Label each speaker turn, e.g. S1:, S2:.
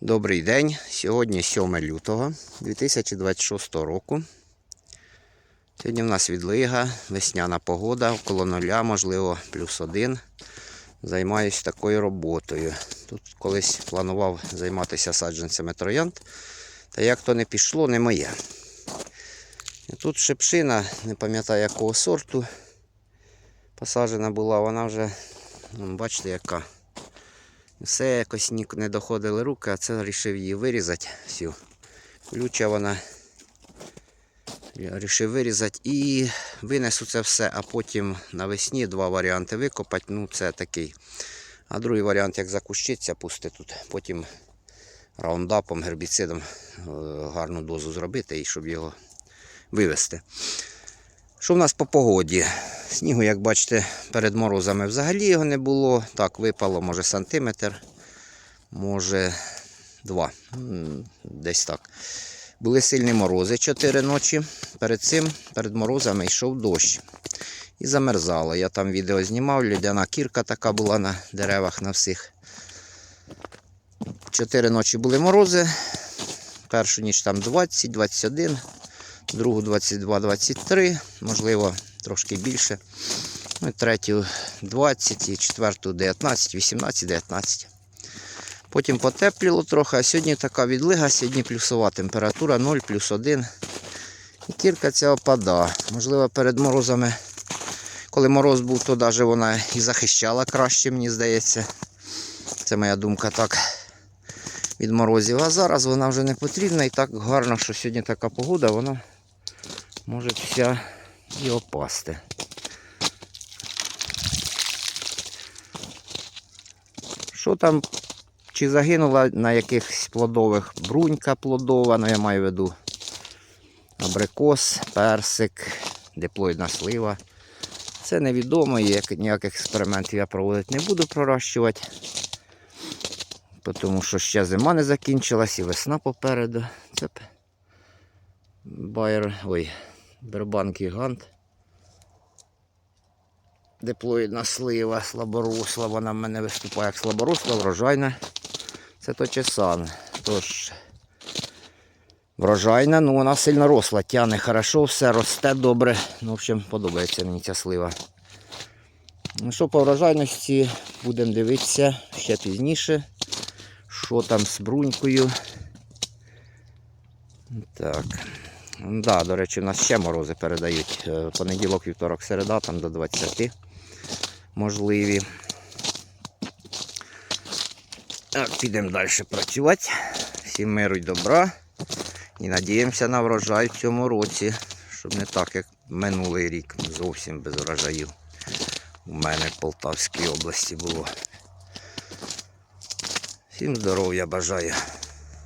S1: Добрий день. Сьогодні 7 лютого 2026 року. Сьогодні в нас відлига, весняна погода, около нуля, можливо, плюс один. Займаюсь такою роботою. Тут колись планував займатися саджанцями троянд, та як то не пішло, не моє. Тут шипшина, не пам'ятаю якого сорту. Посаджена була, вона вже, ну, бачите, яка. Все якось не доходили руки, а це вирішив її вирізати всю. Ключа вона вирішив вирізати і винесу це все, а потім навесні два варіанти викопати. Ну, це такий. А другий варіант, як закущиться, пусти тут. Потім раундапом, гербіцидом е, гарну дозу зробити і щоб його вивести. Що в нас по погоді? Снігу, як бачите, перед морозами взагалі його не було. Так, випало, може, сантиметр, може два. Десь так. Були сильні морози 4 ночі. Перед цим, перед морозами йшов дощ. І замерзало. Я там відео знімав, льодяна кірка така була на деревах на всіх. Чотири ночі були морози. Першу ніч там 20, 21, другу 22, 23, можливо, трошки більше. Ну, і третю 20, і четверту 19, 18, 19. Потім потепліло трохи, а сьогодні така відлига, сьогодні плюсова температура 0 плюс 1. І кірка ця опада. Можливо, перед морозами, коли мороз був, то навіть вона і захищала краще, мені здається. Це моя думка так від морозів. А зараз вона вже не потрібна і так гарно, що сьогодні така погода, вона може вся і опасти. Що там, чи загинула на якихось плодових брунька плодова, ну я маю в виду абрикос, персик, диплоїдна слива. Це невідомо, і як- ніяких експериментів я проводити не буду пророщувати. Тому що ще зима не закінчилась і весна попереду. Це Байер, ой, Бербанк гігант. Диплоїдна слива, слаборосла, вона в мене виступає як слаборосла, врожайна. Це точесан. Тож врожайна, ну вона сильно росла, тяне хорошо, все росте добре. Ну, в общем, подобається мені ця слива. Ну що по врожайності будемо дивитися ще пізніше. Що там з брунькою. Так. Да, до речі, у нас ще морози передають. Е, Понеділок, вівторок, середа, там до 20 можливі. Підемо далі працювати. Всім миру й добра. І надіємося на врожай в цьому році, щоб не так, як минулий рік, зовсім без врожаїв. У мене в Полтавській області було. Всім здоров'я бажаю.